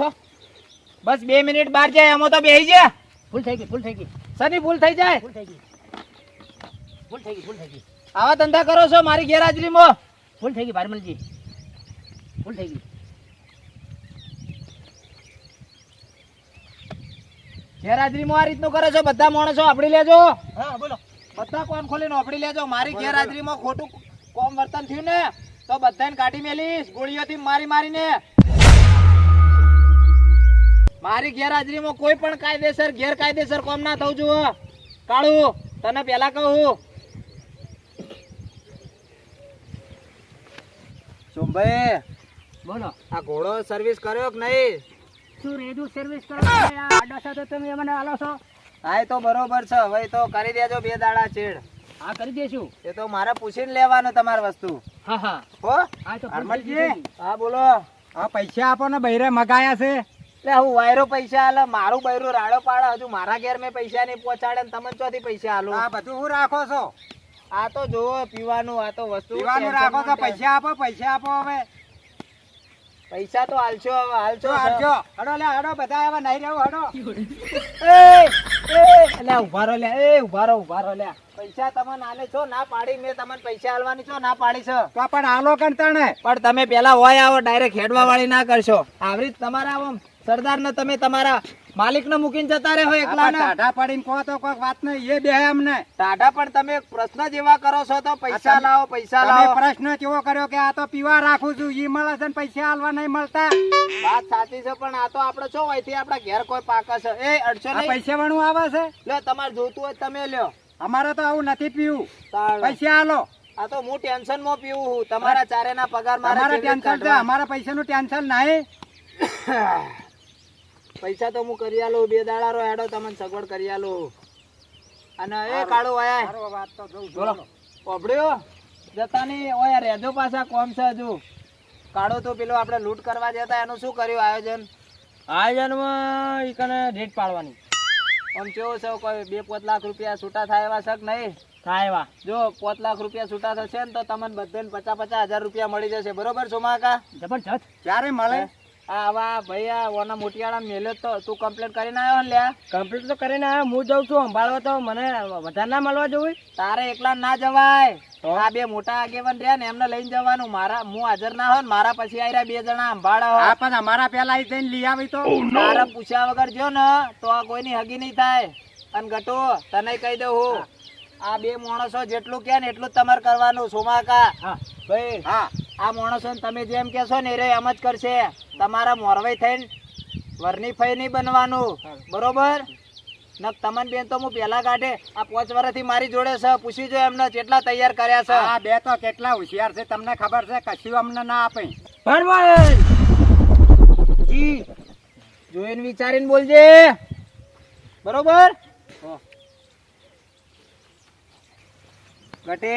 ઉઠો. બસ બે મિનિટ બહાર જાય એમાં તો બેસી જાય ભૂલ થઈ ગઈ ભૂલ થઈ ગઈ. સની ભૂલ થઈ જાય. ભૂલ થઈ ગઈ. ભૂલ થઈ ગઈ ભૂલ થઈ ગઈ. આવા ધંધા કરો છો મારી ગેરહાજરીમાં? ભૂલ થઈ ગઈ ભારમલજી ભૂલ થઈ ગઈ. ગેરહાજરીમાં આ રીતનું કરો છો? બધા માણસો આપડી લેજો. હા બોલો. બધા કોમ ખોલીને આપડી લેજો? મારી ગેરહાજરીમાં ખોટું કોમ વર્તન થયું ને તો બધાને કાઢી મેલીશ ગોળીઓથી મારી મારીને. મારી ગેરહાજરીમાં કોઈ પણ કાયદેસર ગેરકાયદેસર કોમ ના થવું જોઈએ. કાળું તને પેલા કહું. સોમભાઈ બોલો. આ ઘોડો સર્વિસ કર્યો કે નહીં? શું રેડુ સર્વિસ કરો? છો? આ તમે મને આલો છો? હા તો બરોબર છે. હવે તો કરી દેજો બે દાડા ચેડ. હા કરી દેશું. એ તો મારે પૂછીને લેવાનું તમારી વસ્તુ. હા હા. હો? હા તો હરમલજી હા બોલો. આ પૈસા આપો ને બૈરે મગાયા છે. એટલે હું વાયરો પૈસા આલે મારું બૈરું રાડો પાડે હજુ મારા ઘેર મેં પૈસા નહીં પહોંચાડે ને તમે ચોથી પૈસા આલો. આ બધું હું રાખો છો? આ તો જોવો પીવાનું આ તો વસ્તુ પીવાનું રાખો તો પૈસા આપો પૈસા આપો હવે. પૈસા તો હાલશો હવે હાલશો હાલશો હડો લે હડો બધા હવે નહીં રહેવું હડો. એ ઉભારો લે એ ઉભારો ઉભારો ઊભા લે. પૈસા તમને આલે છો ના પાડી મેં તમને પૈસા આલવાની છો ના પાડી છે. તો પણ આલો કંટાણે પણ તમે પેલા હોય આવો ડાયરેક્ટ હેડવા વાળી ના કરશો. આવરી તમારા આમ. સરદાર ને તમે તમારા માલિક ને મૂકીને જતા રહ્યો એકલા ટાઢા પડીને કહો તો કોઈ વાત નહીં એ બે અમને. ટાઢા પણ તમે પ્રશ્ન જેવા કરો છો તો પૈસા લાવો પૈસા લાવો. પ્રશ્ન કેવો કર્યો કે આ તો પીવા રાખું છું ઈ મળે છે ને પૈસા હાલવા નહીં મળતા? વાત સાચી છે પણ આ તો આપણે છો હોયથી આપણા ઘેર કોઈ પાકા છે એ અડચો નહીં. પૈસા વાળું આવે છે? લ્યો તમારે જોતું હોય તમે લ્યો. અમારે તો આવું નથી પીવું. પૈસા હાલો. આ તો હું ટેન્શનમાં પીવું છું. તમારા ચારે ના પગાર મારે ટેન્શન છે? અમારા પૈસાનું ટેન્શન નહીં. પૈસા તો હું કરી આલું બે દાડા રો હેડો તમને સગવડ કરી આલો. અને એ કાળો આયા વાત તો જોઉં બોલો. ઓભળ્યો જતા નહીં ઓય રેજો પાછા કોમ છે હજુ. કાળો તો પેલો આપણે લૂંટ કરવા જતા એનું શું કર્યું આયોજન? આયોજનમાં ઈ કને રેટ પાડવાની. આમ કેવો છે કોઈ બે પાંચ લાખ રૂપિયા છૂટા થાય એવા શક નહીં? થાય એવા. જો પાંચ લાખ રૂપિયા છૂટા થશે ને તો તમને બધાને પચાસ પચાસ હજાર રૂપિયા મળી જશે. બરોબર સોમાકા? જબરજસ્ત. ક્યારે મળે? આવા આ ઓના મોટિયાળા મેલ્યો તો તું કમ્પ્લેન કરીને આવ્યો ને લ્યા. કમ્પ્લીટ તો કરીને આવ્યો હું જાઉં છું સંભાળવા તો મને વધારે ના મળવા જવું. તારે એકલા ના જવાય. આ બે મોટા આગેવાન રહ્યા ને એમને લઈને જવાનું. મારા હું હાજર ના હોય મારા પછી આયરા બે જણા સંભાળા. હોય આ પણ અમારા પેલા આવી જઈને લઈ આવી તો. મારા પૂછ્યા વગર જો ને તો આ કોઈની હગી નહીં થાય. અને ગટો તને કહી દઉં હું. આ બે માણસો જેટલું કે ને એટલું જ તમારે કરવાનું સોમાકા. હા. ભાઈ હા. આ માણસો તમે જેમ કહેશો ને એ એમ જ કરશે. તમારા મોરવાઈ થઈને વરની ફઈ નહીં બનવાનું. બરોબર? ન તમન બેન તો હું પેલા કાઢે આ પાંચ વર્ષથી મારી જોડે છે. પૂછી જો એમને કેટલા તૈયાર કર્યા છે. આ બે તો કેટલા હોશિયાર છે તમને ખબર છે? કશું અમને ના આપે. જી. જોઈને વિચારીને બોલજે. બરોબર? ગટે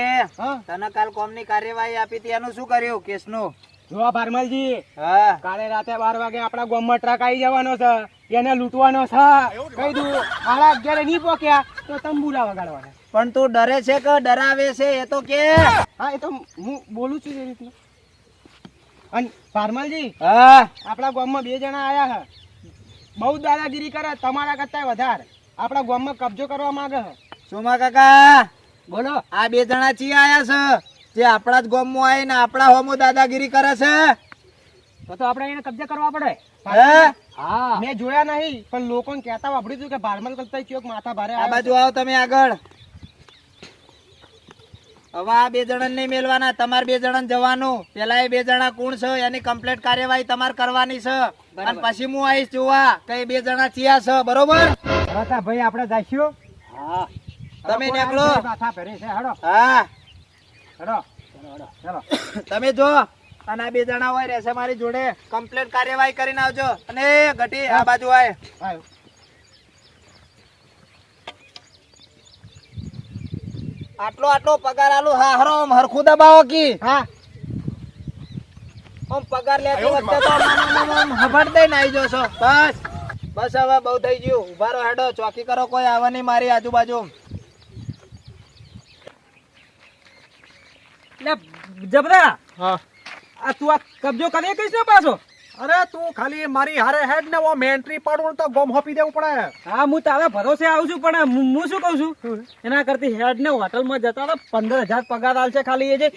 તને કાલ કોમની કાર્યવાહી આપી હતી એનું શું કર્યું કેસનું? જોવા ભારમલજી હા. કાલે રાતે બાર વાગે આપણા ગામમાં ટ્રક આવી જવાનો છે એને લૂંટવાનો છે. કહી દઉં મારા અગિયારે નહીં પોક્યા તો તંબુરા વગાડવાના. પણ તું ડરે છે કે ડરાવે છે એ તો કે. હા એ તો હું બોલું છું એ રીતનું. અને ભારમલજી હા. આપણા ગામમાં બે જણા આયા છે. બહુ દાદાગીરી કરે તમારા કરતા વધારે. આપણા ગામમાં કબજો કરવા માંગે છે. સુમા કાકા? બોલો આ બે જણા ચી આયા છે? જે આપણા જ ગોમમાં આવી ને આપણા હોમો દાદાગીરી કરે છે? તો તો આપણે એને કબજે કરવા પડે. હા? મેં જોયા નહીં પણ લોકો કહેતા વાપર્યું હતું કે ભારમલ કરતા ચોક માથા ભારે આ બાજુ આવો તમે આગળ. હવે આ બે જણા નહીં મેલવાના તમારે બે જણા જવાનું. પેલા એ બે જણા કોણ છે એની કમ્પ્લીટ કાર્યવાહી તમારે કરવાની છે. અને પછી હું આવીશ જોવા કઈ બે જણા ચિયા છે બરોબર? ભાઈ આપણે જઈશું. હા. તમે નીકળો. માથા ભરી છે હડો. હા. તમે જો અને આ બે જણા હોય રહેશે મારી જોડે. કમ્પ્લેટ કાર્યવાહી કરીને આવજો. અને ઘટી આ બાજુ આય. આટલો આટલો પગાર આલુ. હા હરો આમ હરખું દબાવો કી. હા. આમ પગાર લેતી વખતે તો આમ હફડ દઈને આવી જશો. બસ. બસ હવે બહુ થઈ ગયું. ઊભા રહો હેડો. ચોકી કરો કોઈ આવવા નહીં મારી આજુબાજુ એટલે જબરા! હા. આ તું આ કબજો કરે કઈશ ને પાછો? અરે તું ખાલી મારી હારે હેડ ને ઓમ એન્ટ્રી પાડું તો ગોમ હોપી દેવું પડે. હા હું તારા ભરોસે આવું છું પણ હું હું શું કહું છું? એના કરતી હેડ ને હોટલમાં જતા તો પંદર હજાર પગાર આવશે ખાલી એ જે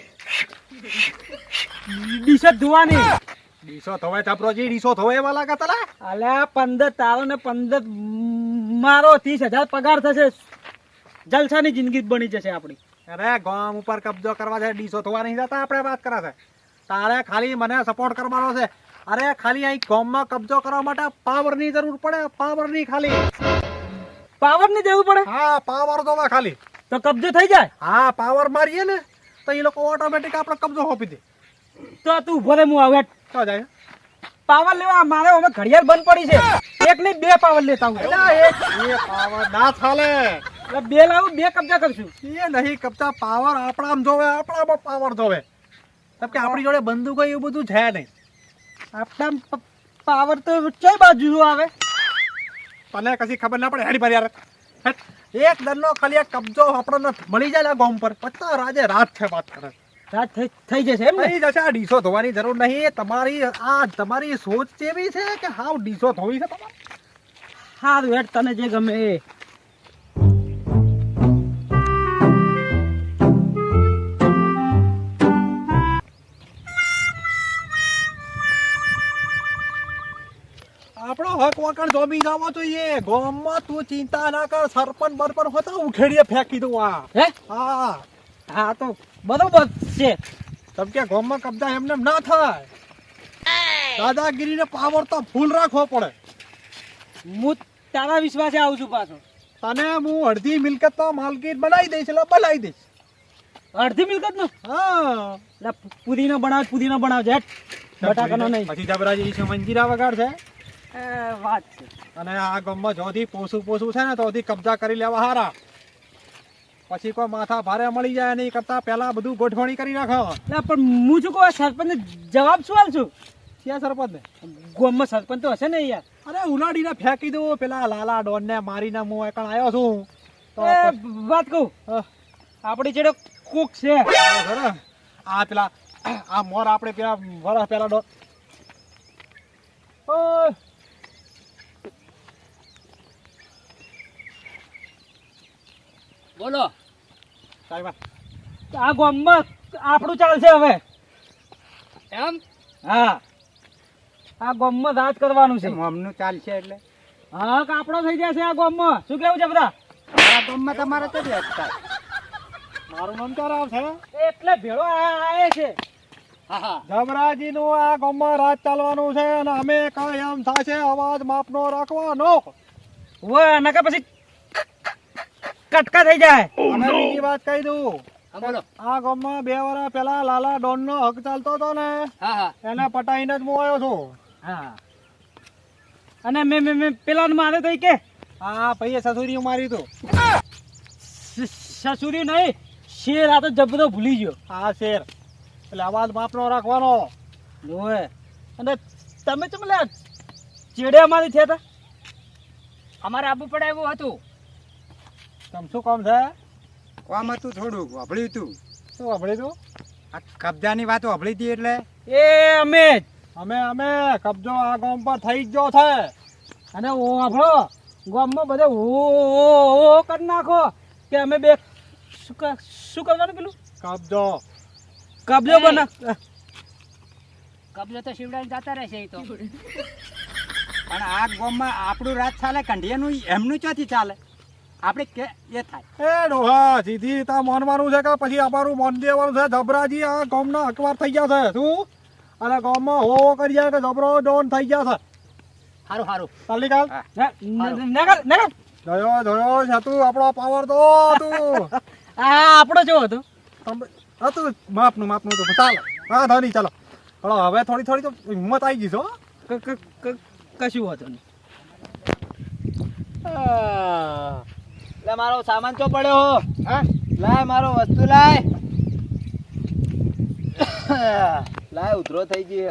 ડીશો ધોવાની. ડીસો થવાય ચાપરોજી ડીસો થવાય એવા લાગે તલા. અલ્યા પંદર તારો ને પંદર મારો ત્રીસ હજાર પગાર થશે. જલસાની જિંદગી બની જશે આપણી. અરે ગામ ઉપર કબજો કરવા છે ડીસો થવા નહીં જતા આપણે વાત કરે છે. તારે ખાલી મને સપોર્ટ કરવાનો છે. અરે ખાલી અહીં ગામમાં કબજો કરવા માટે પાવરની જરૂર પડે પાવરની ખાલી. પાવરની જરૂર પડે? હા પાવર તો ખાલી. તો કબજો થઈ જાય? હા પાવર મારીએ ને તો એ લોકો ઓટોમેટિક આપણે કબજો હોપી દે. તો તું ઊભો રે હું આવે તો જાય. પાવર લેવા મારે હવે ઘડિયાળ બંધ પડી છે. એક નહીં બે પાવર લેતા હું એ પાવર ના ચાલે બે લાવું બે કબજા કરશું. એ નહીં કબજા પાવર આપણામાં જોવે આપણામાં પાવર જોવે. કેમ કે આપણી જોડે બંદૂક એવું બધું છે નહીં. આપણા પાવર તો કઈ બાજુ આવે. તને કશી ખબર ના પડે હેડી ભરી યાર. એક દરનો ખાલી એક કબજો આપણને મળી જાય આ ગામ પર. પચાસ રાજે રાત છે વાત કરે. રાત થઈ જશે એમ થઈ જશે આ ડીસો ધોવાની જરૂર નહીં. તમારી આ તમારી સોચ કેવી છે કે હાવ ડીસો ધોવી છે તમારે? સારું હેડ તને જે ગમે એ. હક વકર જોમી જવો જોઈએ ગામમાં તું ચિંતા ના કર સરપંચ બરપન હોતા ઉખેડીએ ફેંકી દઉં આ. હે? હા. હા તો બરોબર છે. તમ કે ગામમાં કબજા એમને ના થાય. દાદાગીરીને પાવર તો ફૂલ રાખવો પડે. હું તારા વિશ્વાસે આવું છું પાછો. તને હું અડધી મિલકત તો માલકીન બનાવી દઈશ એટલે બનાવી દઈશ. અડધી મિલકત નો હા પુદીનો બનાવ પુદીનો બનાવજે હેડ બટાકાનો નહીં. પછી જબરાજી છે મંજીરા વગાડ છે એ વાત છે. અને આ ગામમાં જોથી પોસું પોસું છે ને તોથી કબજા કરી લેવા હારા. પછી કોઈ માથા ભારે મળી જાય નહીં કરતા પહેલા બધું ગોઠવણી કરી રાખો ના પણ હું શું કહું સરપંચ જવાબ શું આલ છું ક્યાં સરપંચ ને ગામમાં સરપંચ તો હશે ને યાર અરે ઉલાડીને ફેંકી દઉં પેલા લાલા ડોનને મારીને હું એકણ આવ્યો છું. તો વાત કહું. આપણી જેડો કોક છે. આ આ પેલા આ મોર આપણે પેલા વરસ પેલા ડોન બોલો. સાહેબ, આ ગામમાં આપણું ચાલશે હવે. એમ? હા. આ ગામમાં રાજ કરવાનું છે. મમનું ચાલશે એટલે. હા કાપડો થઈ જશે આ ગામમાં. શું કેવું છે બધા? આ ગામમાં તમારે તો થાય. મારું નામ ક્યારે આવશે? એટલે ભેળો આવે છે. જમરાજી હા. નું આ ગામમાં રાજ ચાલવાનું છે અને અમે કઈ એમ થશે અવાજ માપનો રાખવાનો. ઓય નકર પછી કટકા થઈ જાય. અને બીજી વાત કહી દઉં. આ ગામ આ ગામમાં બે વર્ષ પેલા લાલા ડોન નો હક ચાલતો હતો ને હા હા. એને પટાઈને જ હું આવ્યો છું. અને મેં મેં મેં પેલા મારે તો કે. હા ભાઈ સસુરી મારી તો. સસુરી નહીં શેર આ તો જબરો ભૂલી ગયો. આ શેર. એટલે અવાજ માપનો રાખવાનો. જોવે અને તમે ચમ લે ચેડે અમારી થયા હતા અમારે આબુ પડે એવું હતું. તમ શું કામ છે? કોમ હતું થોડુંક વાભળ્યું હતું શું સાંભળી તું? આ કબજાની વાત વાભળી હતી એટલે. એ અમે જ. અમે અમે. કબજો આ ગામ પર થઈ જ ગયો છે. અને ઓ આપણો ગામમાં બધે ઓ ઓ ઓ કરી નાખો. કે અમે બે શું શું કરવાનું પેલું? કબજો. કબજો બના કબજો તો શિવડાઈને જતા રહેશે એ તો. પણ આ ગામમાં આપણું રાત ચાલે કંઢિયાનું એમનું ચોથી ચાલે? આપણે કે એ થાય. એ ડોહા સીધી તા માનવાનું છે કે પછી અમારું માન દેવાનું છે? જબરાજી આ ગામના અખબાર થઈ ગયા છે. શું? અને ગામમાં હો હો કરી જાય કે જબરો ડોન થઈ ગયા છે. હારું હારું. ચાલી કાલ? હા. નગર નગર જોયો જોયો છે તું આપણો પાવર તો તું આ આપણો જો હતો. તમે- હા તું માપનું માપનું તો ચાલો. હા ધની ચાલો. હલો હવે થોડી થોડી તો હિંમત આવી ગઈ છે હો. ક- ક- ક- કશું હતું નહીં. લે મારો સામાન ચો પડ્યો હો? લાય મારો વસ્તુ લાય. લાય ઉધરો થઈ ગઈ.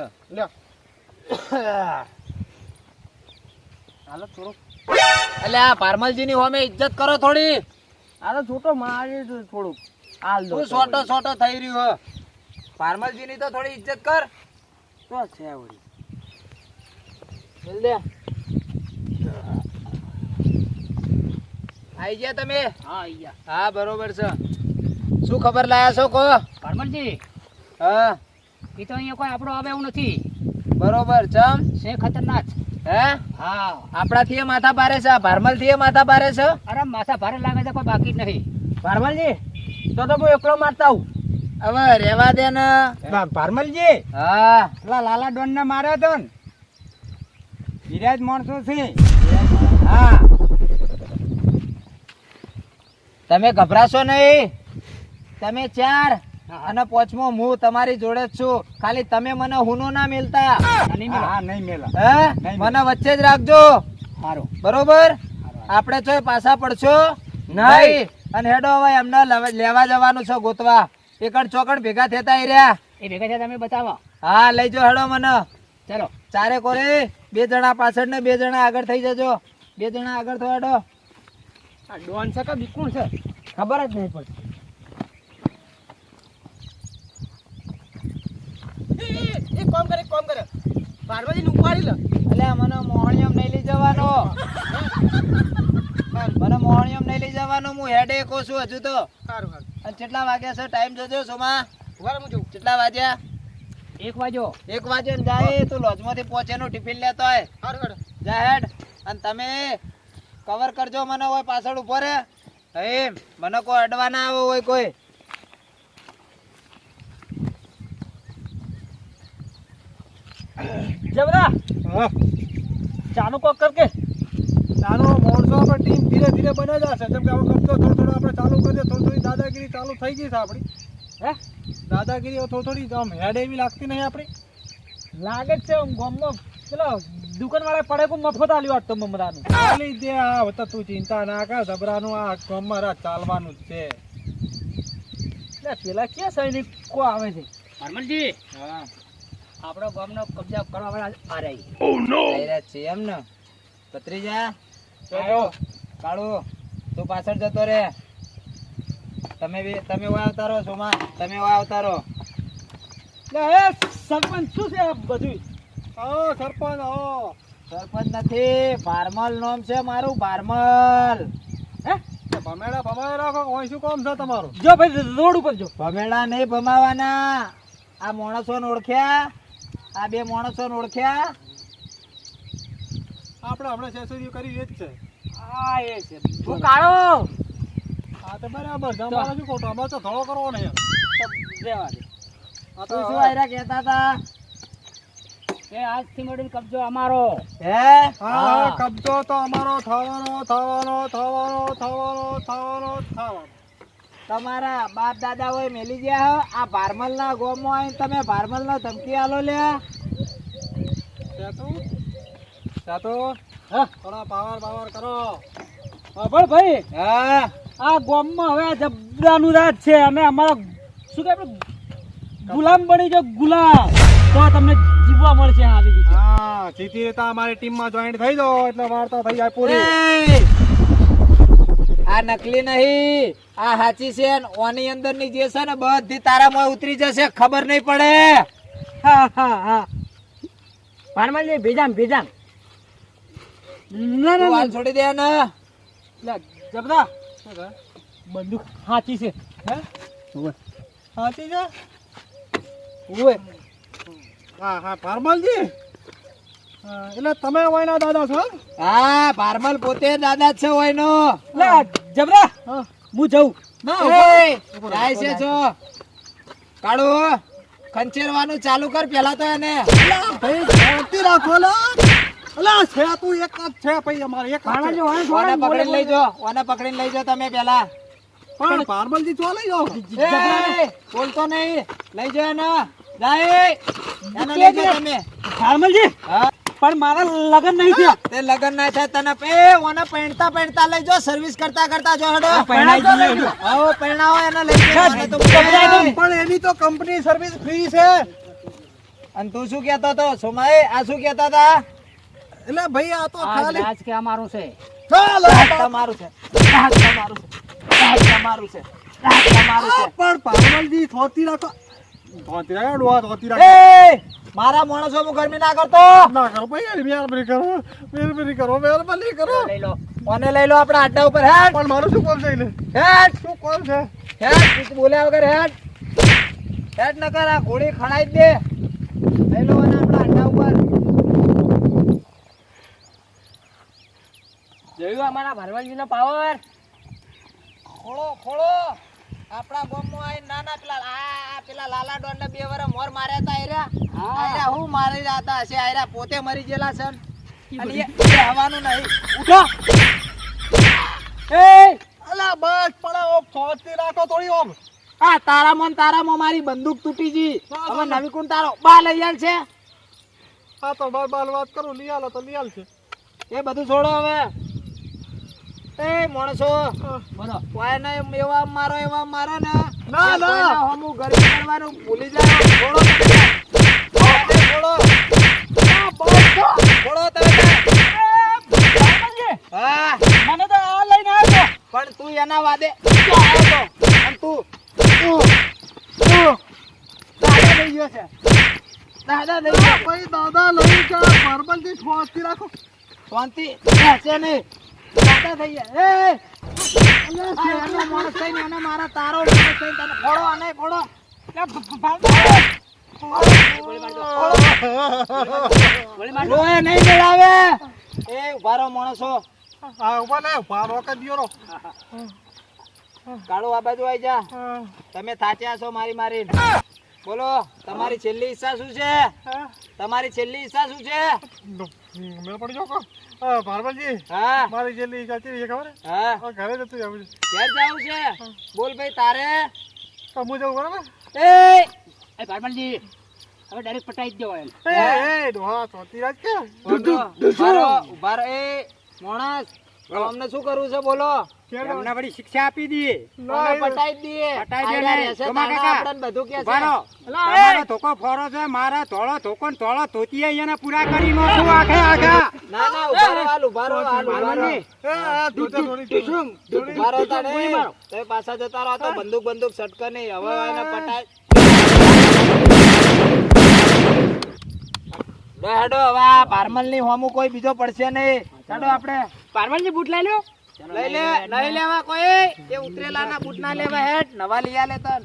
હાલો થોડું એટલે આ પારમલજી ની હોમે ઇજ્જત કરો થોડી. આ તો છોટો મારી થોડુંક. હાલ દો તું સોટો સોટો થઈ રહ્યો હે. પારમલજી ની તો થોડી ઇજ્જત કર. તો છે વળી. દે આઈ ગયા તમે? હા અહીંયા હા બરોબર છે. શું ખબર લાયા છો કો? પરમલજી હા. એ તો અહીંયા કોઈ આપણો આવે એવું નથી. બરોબર ચમ? છે ખતરનાક. હે? હા. આપણાથી એ માથા ભારે છે ભારમલથી એ માથા ભારે છે? અરે માથા ભારે લાગે છે કોઈ બાકી જ નહીં ભારમલજી તો તો હું એકલો મારતા આવું. હવે રેવા દે ને. ભારમલજી હા. પેલા લાલા ડોન ને માર્યો તો ને વિરાજ માણસો છે. હા. તમે ગભરાશો નહીં. તમે ચાર અને પોચમો હું તમારી જોડે જ છું. ખાલી તમે મને હુનો ના મિલતા. મને વચ્ચે જ રાખજો. બરોબર? આપણે છો પાછા પડશો. નહીં. અને હેડો હવે એમને લેવા જવાનું છે ગોતવા. એકડ ચોકડ ભેગા થતા રહ્યા. એ ભેગા થયા તમે બતાવો હા લઈ જાઓ હેડો મને. ચલો. ચારે કોરે બે જણા પાછળ ને બે જણા આગળ થઈ જજો. બે જણા આગળ થવા હેડો. આ ડોન છે કે બિકુણ છે? ખબર જ નહીં પડતી. એ કોમ કરે કોમ કરે. પાર્વતીને ઉપાડી લે. અલ્યા મને મોહણિયમ નહીં લઈ જવાનો. મને મોહણિયમ નહીં લઈ જવાનો હું હેડે કો છું હજુ તો. સારું સારું. અને કેટલા વાગ્યા છે? ટાઈમ જોજો સોમા. હું કેટલા વાગ્યા? એક વાગ્યો. એક વાગ્યો જાય તું લોજમાંથી પહોંચે નું ટિફિન લેતો હોય સારું સારું જા હેડ. અને તમે કવર કરજો મને હોય પાછળ ઊભો રે એમ મને કોઈ અડવા ના આવ્યો હોય કોઈ. જબરા હા. ચાનું કોક કર કે. નાનો માણસો પર ટીમ ધીરે ધીરે બને જશે. જેમ કે હવે કબજો થોડો થોડો આપણે ચાલુ કરીએ થોડી થોડી દાદાગીરી ચાલુ થઈ ગઈ છે આપણી. હે? દાદાગીરી થોડી થોડી આમ હેડ એવી લાગતી નહીં આપણી. લાગે જ છે આમ ગામમાં. પેલો દુકાન વાળા પડે કો મફત આલ્યું વાટતો મમરાનું. ચાલી દે આ હવે તું ચિંતા ના કર જબરાનું આ ગામમાં ચાલવાનું જ છે. એટલે પેલા ક્યાં સૈનિકો આવે છે? હરમનજી હા. આપણો ગામનો કબજા કરવા વાળા આ રહી રહ્યા છે એમ ને. પત્રીજા. કાળુ તું પાછળ જતો રે. તમે બી તમે વાય આવતા રહો સોમા. તમે વાય આવતા રહો એટલે એ સરપંચ શું છે આ બધું આવો સરપંચ હો. સરપંચ નથી ભારમલ નામ છે મારું ભારમલ હે? તે ભમેડા ભમાઈ રાખો કોઈ શું કામ છે તમારું? જો ભાઈ રોડ ઉપર જો. ભમેડા નહીં ભમાવાના. આ માણસોને ઓળખ્યા? આ બે માણસોને ઓળખ્યા? આપણે હમણાં સેસુરી કરી એ જ છે. આ એ છે. હું કાળો. હા તો બરાબર શું ખોટું? અમારે તો ધોળો કરવો ને યાર દે. આ તો તું શું આયરા કહેતા હતા? એ આજથી મળીને કબજો અમારો. હે? હા કબજો તો અમારો થવાનો થવાનો થવાનો થવાનો થવાનો થવાનો. તમારા બાપ દાદા હોય મેલી ગયા હો. આ ભારમલ ના ગોમમાં આવીને તમે ભારમલ ના ધમકી આલો લે. સેતુ? સેતુ? હા. થોડા પાવર પાવર કરો. ભાઈ. હા. આ ગામમાં હવે આ જબરાનું રાજ છે. અમે અમારા શું કે ગુલામ બની જો ગુલામ. તો તમને જીવવા મળશે આ આવી રીતે. હા જીતી રહેતા અમારી ટીમમાં જોઈન્ટ થઈ જાઓ એટલે વાર્તા થઈ જાય પૂરી. આ નકલી નહીં આ હાચી છે ઓની અંદરની જે છે ને બધી તારામાં ઉતરી જશે ખબર નહીં પડે. હા હા હા. પાનમાં ભેજામ ભેજામ. ના ના વાલ છોડી દે ને જબરા બંદૂક સાચી છે. હે? સાચી છે? ઓય હા હા ભારમલજી? એટલે તમે વાયના દાદા છો? હા ભારમલ પોતે દાદા જ છે વાયનો. લે જબરા હું જઉં! જાય છે છો કાળો ખંચેરવાનું ચાલુ કર પેલા તો એને. ભાઈ શાંતિ રાખો લા અલા છે તું એક જ છે ભાઈ અમારે એક પકડીને લઈ જો ઓને પકડીને લઈ જો તમે પેલા પણ ભારમલજી ચો લઈ જાઓ. બોલતો નહીં. લઈ જો એને. જાય. એને લઈ જો તમે. ફાર્મલજી પણ મારા લગન નહીં થયા. તે લગન ના થાય તને એ ઓને પૈણતા પૈણતા લઈ જો સર્વિસ કરતા કરતા જો હડો. પૈણાઈ. આવો પૈણાવો એને લઈ જો તો પણ એની તો કંપની સર્વિસ ફ્રી છે. અને તું શું કહેતો તો સોમાએ આ શું કહેતા હતા? એટલે ભાઈ આ તો ખાલી આજ કે અમારું છે. ચાલો તમારું છે. તમારું છે. તમારું છે. તમારું છે. પણ ભારમલજી થોતી રાખો. ધોતી રાખ ડોહા ધોતી રાખ. એ મારા માણસો હું ગરમી ના કરતો. ના કરો ભાઈ મહેરબાની કરો. મહેરબાની કરો મહેરબાની કરો. લઈ લો? ઓને લઈ લો? આપણા અડ્ડા ઉપર હેડ. પણ મારું શું કોમ છે એને? હેડ. શું કોમ છે? હેડ બોલ્યા વગર હેડ. હેડ ન કર આ ઘોડી ખણાઈ દે. લઈ લો ઓને આપણા અડ્ડા ઉપર. જોયું અમારા ભરવાનજીનો પાવર? ખોળો ખોળો. આપણા ગામમાં આઈ નાના પેલા આ આ પેલા લાલા ડોન બે વરસ મોર માર્યા હતા આયરા. હા. આયરા હું મારી રહ્યા હતા હશે? આયરા પોતે મરી ગયેલા છે. અને એ નહીં. ઉઠો. એ! અલા બસ પણ ઓમ ધોતી રાખો થોડી ઓમ. આ તારામાં તારા તારામાં મારી બંદૂક તૂટી ગઈ. હવે નવી કુંડ તારો? બા લઈ આલ છે. આ તો બાર બાર વાત કરું. લઈ આલો તો લઈ આલ છે એ બધું છોડો હવે. એ માણસો બોલો. કોઈને એવા મારો એવા મારો ને? ના, ના. હમું ગરમી કરવાનું ભૂલી તો. છોડો તમે. હા. મને તો આ લઈને આવ્યો પણ તું એના વાદે આવ્યો અને તું તું તું. દાદા લઈ ગયો છે. દાદા લઈ ગયો ભાઈ દાદા લઈ જા પરબલજી ધોતી રાખો. શાંતિ નહીં. તમે થાચ્યા છો મારી મારી બોલો તમારી છેલ્લી ઈચ્છા શું છે તમારી છેલ્લી ઈચ્છા શું છે મેં પડી જાવ કો આ ભારબલજી હા. મારી જેલી ઈચ્છા છે ખબર હે? હા ઘરે જતું જવું છે. ઘેર જાવું છે? બોલ ભાઈ તારે? તો હું જવું બરાબર? એ! એ ભરવાનજી હવે ડાયરેક્ટ પટાઈ જ જવાય એ એ ડોહા ધોતી રાખ કે? ઊભા રહો, માણસ અમને શું કરવું છે? બોલો. એમને વળી શિક્ષા આપી દઈએ. પટાઈ દઈએ. પટાઈ દે ને. આપણને બધું કે છે. તમારો ધોકો ફોરો છે મારા ધોળો ધોકો ને ધોળો ધોતિયા અહીંયાના પૂરા કરી નાખું આખે આખા. ના ના ઊભા રહો હાલ ઊભા રહો હાલ ઊભા રહો ધોતે રહો. તમે પાછા જતા રહો તો બંદૂક બંદૂક સટકે નહીં. હવે એને પટાઈ. હેડો હવે આ પારમલની હોમું કોઈ બીજો પડશે નહીં. હેડો આપણે. પારવાનજી બૂટ લઈ લ્યો. લઈ લે, લઈ લેવા કોઈ. એ ઉતરેલાના બૂટ ના લેવા હેડ, નવા લઈ લેતા